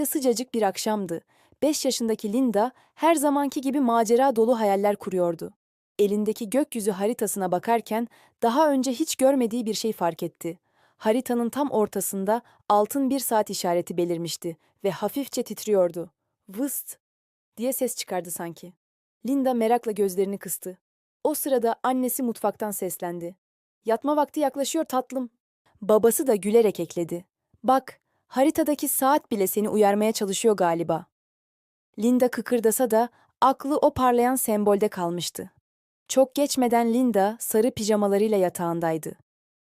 Evde sıcacık bir akşamdı. Beş yaşındaki Linda her zamanki gibi macera dolu hayaller kuruyordu. Elindeki gökyüzü haritasına bakarken daha önce hiç görmediği bir şey fark etti. Haritanın tam ortasında altın bir saat işareti belirmişti ve hafifçe titriyordu. Vıst diye ses çıkardı sanki. Linda merakla gözlerini kıstı. O sırada annesi mutfaktan seslendi. Yatma vakti yaklaşıyor tatlım. Babası da gülerek ekledi. Bak, haritadaki saat bile seni uyarmaya çalışıyor galiba. Linda kıkırdasa da aklı o parlayan sembolde kalmıştı. Çok geçmeden Linda sarı pijamalarıyla yatağındaydı.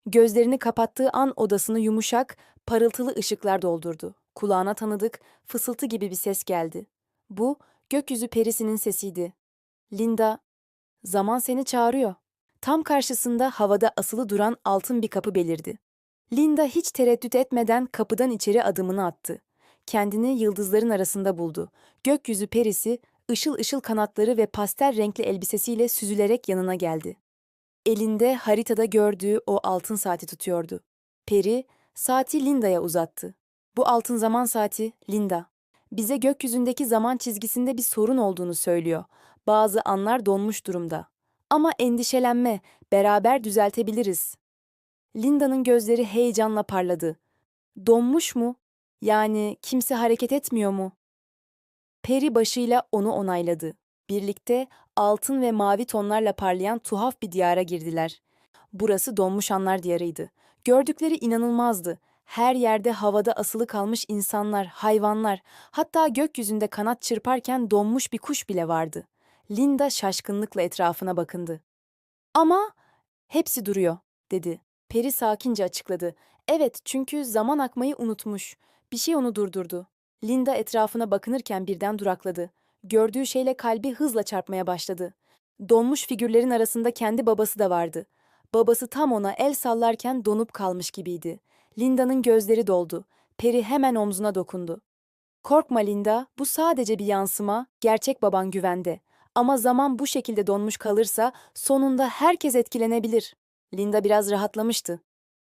Gözlerini kapattığı an odasını yumuşak, parıltılı ışıklar doldurdu. Kulağına tanıdık, fısıltı gibi bir ses geldi. Bu, gökyüzü perisinin sesiydi. Linda, zaman seni çağırıyor. Tam karşısında havada asılı duran altın bir kapı belirdi. Linda hiç tereddüt etmeden kapıdan içeri adımını attı. Kendini yıldızların arasında buldu. Gökyüzü perisi, ışıl ışıl kanatları ve pastel renkli elbisesiyle süzülerek yanına geldi. Elinde haritada gördüğü o altın saati tutuyordu. Peri, saati Linda'ya uzattı. Bu altın zaman saati, Linda. Bize gökyüzündeki zaman çizgisinde bir sorun olduğunu söylüyor. Bazı anlar donmuş durumda. Ama endişelenme, beraber düzeltebiliriz. Linda'nın gözleri heyecanla parladı. Donmuş mu? Yani kimse hareket etmiyor mu? Peri başıyla onu onayladı. Birlikte altın ve mavi tonlarla parlayan tuhaf bir diyara girdiler. Burası donmuş anlar diyarıydı. Gördükleri inanılmazdı. Her yerde havada asılı kalmış insanlar, hayvanlar, hatta gökyüzünde kanat çırparken donmuş bir kuş bile vardı. Linda şaşkınlıkla etrafına bakındı. Ama hepsi duruyor, dedi. Peri sakince açıkladı. Evet, çünkü zaman akmayı unutmuş. Bir şey onu durdurdu. Linda etrafına bakınırken birden durakladı. Gördüğü şeyle kalbi hızla çarpmaya başladı. Donmuş figürlerin arasında kendi babası da vardı. Babası tam ona el sallarken donup kalmış gibiydi. Linda'nın gözleri doldu. Peri hemen omzuna dokundu. Korkma Linda, bu sadece bir yansıma, gerçek baban güvende. Ama zaman bu şekilde donmuş kalırsa sonunda herkes etkilenebilir. Linda biraz rahatlamıştı.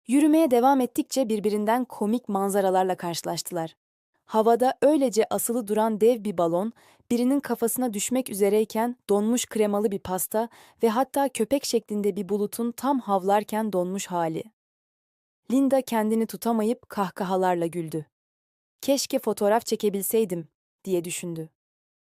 Yürümeye devam ettikçe birbirinden komik manzaralarla karşılaştılar. Havada öylece asılı duran dev bir balon, birinin kafasına düşmek üzereyken donmuş kremalı bir pasta ve hatta köpek şeklinde bir bulutun tam havlarken donmuş hali. Linda kendini tutamayıp kahkahalarla güldü. Keşke fotoğraf çekebilseydim, diye düşündü.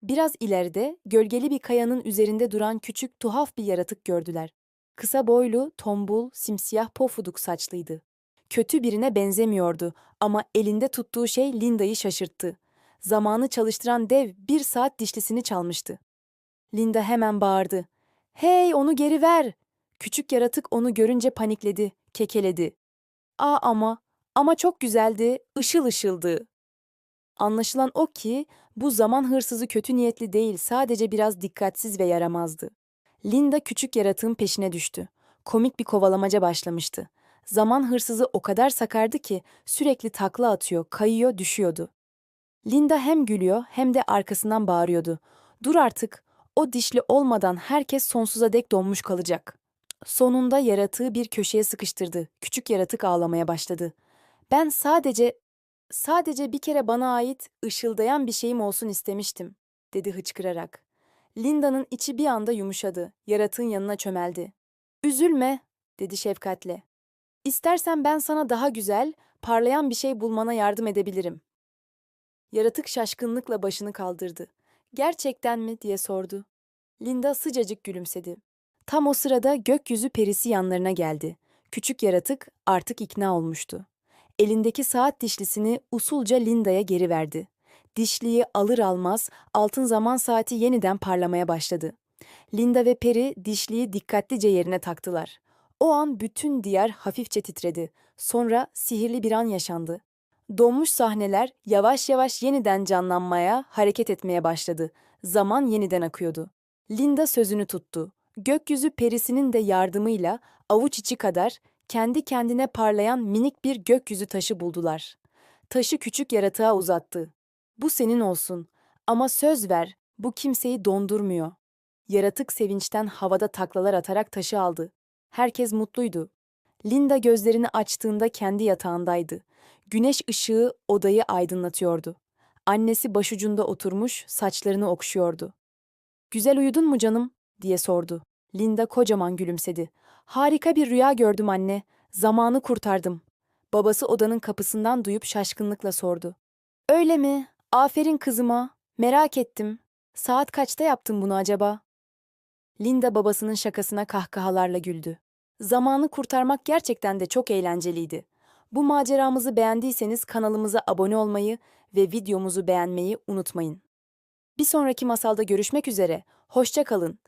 Biraz ileride gölgeli bir kayanın üzerinde duran küçük tuhaf bir yaratık gördüler. Kısa boylu, tombul, simsiyah pofuduk saçlıydı. Kötü birine benzemiyordu ama elinde tuttuğu şey Linda'yı şaşırttı. Zamanı çalıştıran dev bir saat dişlisini çalmıştı. Linda hemen bağırdı. Hey onu geri ver! Küçük yaratık onu görünce panikledi, kekeledi. Aa ama, ama çok güzeldi, ışıl ışıldı. Anlaşılan o ki bu zaman hırsızı kötü niyetli değil, sadece biraz dikkatsiz ve yaramazdı. Linda küçük yaratığın peşine düştü. Komik bir kovalamaca başlamıştı. Zaman hırsızı o kadar sakardı ki sürekli takla atıyor, kayıyor, düşüyordu. Linda hem gülüyor hem de arkasından bağırıyordu. Dur artık, o dişli olmadan herkes sonsuza dek donmuş kalacak. Sonunda yaratığı bir köşeye sıkıştırdı. Küçük yaratık ağlamaya başladı. Ben sadece, sadece bir kere bana ait ışıldayan bir şeyim olsun istemiştim, dedi hıçkırarak. Linda'nın içi bir anda yumuşadı. Yaratığın yanına çömeldi. Üzülme, dedi şefkatle. İstersen ben sana daha güzel, parlayan bir şey bulmana yardım edebilirim. Yaratık şaşkınlıkla başını kaldırdı. Gerçekten mi diye sordu. Linda sıcacık gülümsedi. Tam o sırada gökyüzü perisi yanlarına geldi. Küçük yaratık artık ikna olmuştu. Elindeki saat dişlisini usulca Linda'ya geri verdi. Dişliyi alır almaz altın zaman saati yeniden parlamaya başladı. Linda ve Peri dişliyi dikkatlice yerine taktılar. O an bütün diyar hafifçe titredi. Sonra sihirli bir an yaşandı. Donmuş sahneler yavaş yavaş yeniden canlanmaya, hareket etmeye başladı. Zaman yeniden akıyordu. Linda sözünü tuttu. Gökyüzü perisinin de yardımıyla avuç içi kadar kendi kendine parlayan minik bir gökyüzü taşı buldular. Taşı küçük yaratığa uzattı. Bu senin olsun ama söz ver, bu kimseyi dondurmuyor. Yaratık sevinçten havada taklalar atarak taşı aldı. Herkes mutluydu. Linda gözlerini açtığında kendi yatağındaydı. Güneş ışığı odayı aydınlatıyordu. Annesi başucunda oturmuş, saçlarını okşuyordu. Güzel uyudun mu canım? diye sordu. Linda kocaman gülümsedi. Harika bir rüya gördüm anne. Zamanı kurtardım. Babası odanın kapısından duyup şaşkınlıkla sordu. Öyle mi? Aferin kızıma. Merak ettim. Saat kaçta yaptın bunu acaba? Linda babasının şakasına kahkahalarla güldü. Zamanı kurtarmak gerçekten de çok eğlenceliydi. Bu maceramızı beğendiyseniz kanalımıza abone olmayı ve videomuzu beğenmeyi unutmayın. Bir sonraki masalda görüşmek üzere. Hoşça kalın.